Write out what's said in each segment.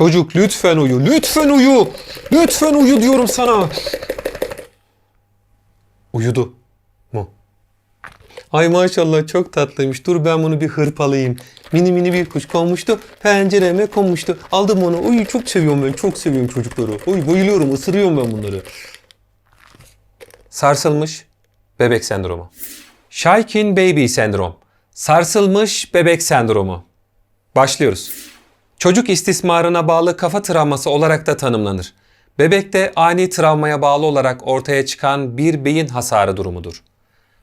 Çocuk lütfen uyu, lütfen uyu. Lütfen uyu diyorum sana. Uyudu mu? Ay maşallah çok tatlıymış. Dur ben bunu bir hırpalayayım. Mini mini bir kuş konmuştu. Pencereme konmuştu. Aldım onu. Uy çok seviyorum ben. Çok seviyorum çocukları. Uy bayılıyorum. ısırıyorum ben bunları. Sarsılmış bebek sendromu. Shaken baby sendrom. Sarsılmış bebek sendromu. Başlıyoruz. Çocuk istismarına bağlı kafa travması olarak da tanımlanır. Bebekte ani travmaya bağlı olarak ortaya çıkan bir beyin hasarı durumudur.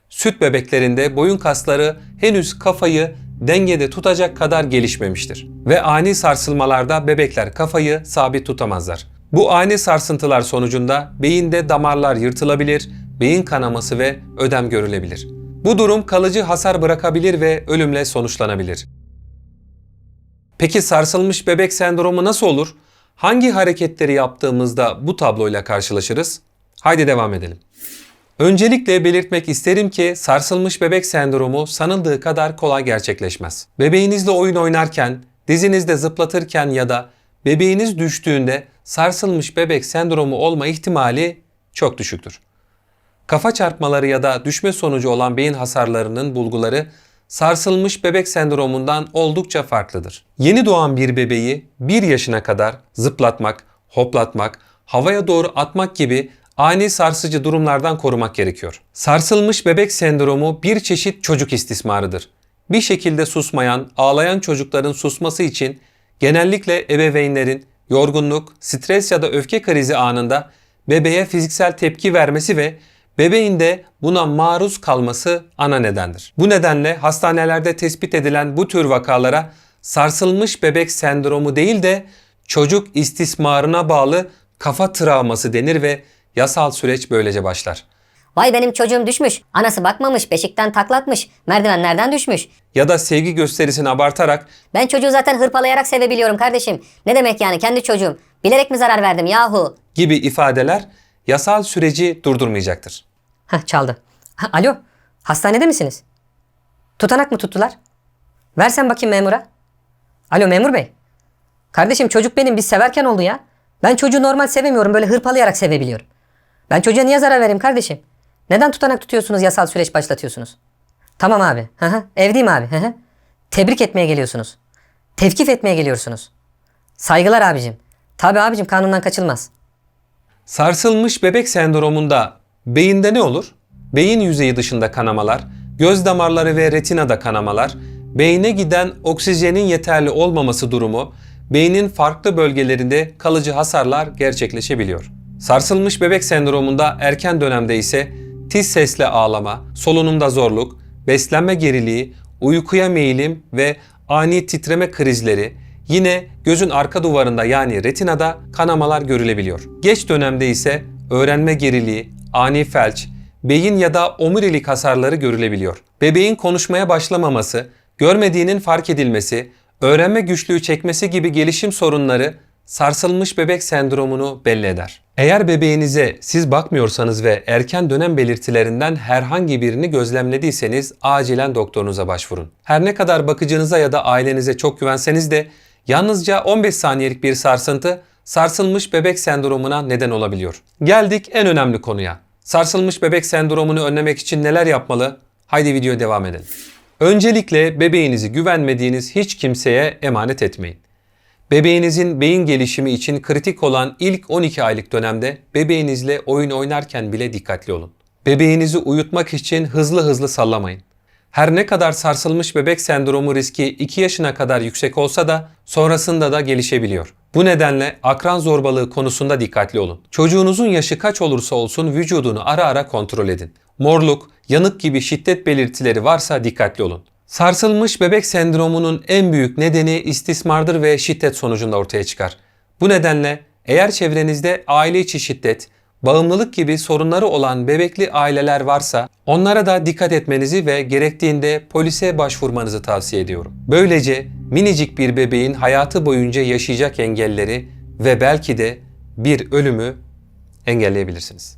Süt bebeklerinde boyun kasları henüz kafayı dengede tutacak kadar gelişmemiştir. Ve ani sarsılmalarda bebekler kafayı sabit tutamazlar. Bu ani sarsıntılar sonucunda beyinde damarlar yırtılabilir, beyin kanaması ve ödem görülebilir. Bu durum kalıcı hasar bırakabilir ve ölümle sonuçlanabilir. Peki sarsılmış bebek sendromu nasıl olur? Hangi hareketleri yaptığımızda bu tabloyla karşılaşırız? Haydi devam edelim. Öncelikle belirtmek isterim ki sarsılmış bebek sendromu sanıldığı kadar kolay gerçekleşmez. Bebeğinizle oyun oynarken, dizinizde zıplatırken ya da bebeğiniz düştüğünde sarsılmış bebek sendromu olma ihtimali çok düşüktür. Kafa çarpmaları ya da düşme sonucu olan beyin hasarlarının bulguları sarsılmış bebek sendromundan oldukça farklıdır. Yeni doğan bir bebeği 1 yaşına kadar zıplatmak, hoplatmak, havaya doğru atmak gibi ani sarsıcı durumlardan korumak gerekiyor. Sarsılmış bebek sendromu bir çeşit çocuk istismarıdır. Bir şekilde susmayan, ağlayan çocukların susması için genellikle ebeveynlerin yorgunluk, stres ya da öfke krizi anında bebeğe fiziksel tepki vermesi ve bebeğin de buna maruz kalması ana nedendir. Bu nedenle hastanelerde tespit edilen bu tür vakalara sarsılmış bebek sendromu değil de çocuk istismarına bağlı kafa travması denir ve yasal süreç böylece başlar. Vay benim çocuğum düşmüş. Anası bakmamış, beşikten taklatmış. Merdivenlerden düşmüş. Ya da sevgi gösterisini abartarak Ben çocuğu zaten hırpalayarak sevebiliyorum kardeşim. Ne demek yani kendi çocuğum? Bilerek mi zarar verdim yahu? gibi ifadeler yasal süreci durdurmayacaktır. Heh çaldı. Ha, alo hastanede misiniz? Tutanak mı tuttular? Versen bakayım memura. Alo memur bey. Kardeşim çocuk benim biz severken oldu ya. Ben çocuğu normal sevemiyorum böyle hırpalayarak sevebiliyorum. Ben çocuğa niye zarar vereyim kardeşim? Neden tutanak tutuyorsunuz yasal süreç başlatıyorsunuz? Tamam abi. Hı. Evdeyim abi. Hı. Tebrik etmeye geliyorsunuz. Tevkif etmeye geliyorsunuz. Saygılar abicim. Tabi abicim kanundan kaçılmaz. Sarsılmış bebek sendromunda beyinde ne olur? Beyin yüzeyi dışında kanamalar, göz damarları ve retinada kanamalar, beyne giden oksijenin yeterli olmaması durumu, beynin farklı bölgelerinde kalıcı hasarlar gerçekleşebiliyor. Sarsılmış bebek sendromunda erken dönemde ise tiz sesle ağlama, solunumda zorluk, beslenme geriliği, uykuya meyilim ve ani titreme krizleri, Yine gözün arka duvarında yani retinada kanamalar görülebiliyor. Geç dönemde ise öğrenme geriliği, ani felç, beyin ya da omurilik hasarları görülebiliyor. Bebeğin konuşmaya başlamaması, görmediğinin fark edilmesi, öğrenme güçlüğü çekmesi gibi gelişim sorunları sarsılmış bebek sendromunu belli eder. Eğer bebeğinize siz bakmıyorsanız ve erken dönem belirtilerinden herhangi birini gözlemlediyseniz acilen doktorunuza başvurun. Her ne kadar bakıcınıza ya da ailenize çok güvenseniz de Yalnızca 15 saniyelik bir sarsıntı sarsılmış bebek sendromuna neden olabiliyor. Geldik en önemli konuya. Sarsılmış bebek sendromunu önlemek için neler yapmalı? Haydi videoya devam edelim. Öncelikle bebeğinizi güvenmediğiniz hiç kimseye emanet etmeyin. Bebeğinizin beyin gelişimi için kritik olan ilk 12 aylık dönemde bebeğinizle oyun oynarken bile dikkatli olun. Bebeğinizi uyutmak için hızlı hızlı sallamayın. Her ne kadar sarsılmış bebek sendromu riski 2 yaşına kadar yüksek olsa da sonrasında da gelişebiliyor. Bu nedenle akran zorbalığı konusunda dikkatli olun. Çocuğunuzun yaşı kaç olursa olsun vücudunu ara ara kontrol edin. Morluk, yanık gibi şiddet belirtileri varsa dikkatli olun. Sarsılmış bebek sendromunun en büyük nedeni istismardır ve şiddet sonucunda ortaya çıkar. Bu nedenle eğer çevrenizde aile içi şiddet, bağımlılık gibi sorunları olan bebekli aileler varsa onlara da dikkat etmenizi ve gerektiğinde polise başvurmanızı tavsiye ediyorum. Böylece minicik bir bebeğin hayatı boyunca yaşayacak engelleri ve belki de bir ölümü engelleyebilirsiniz.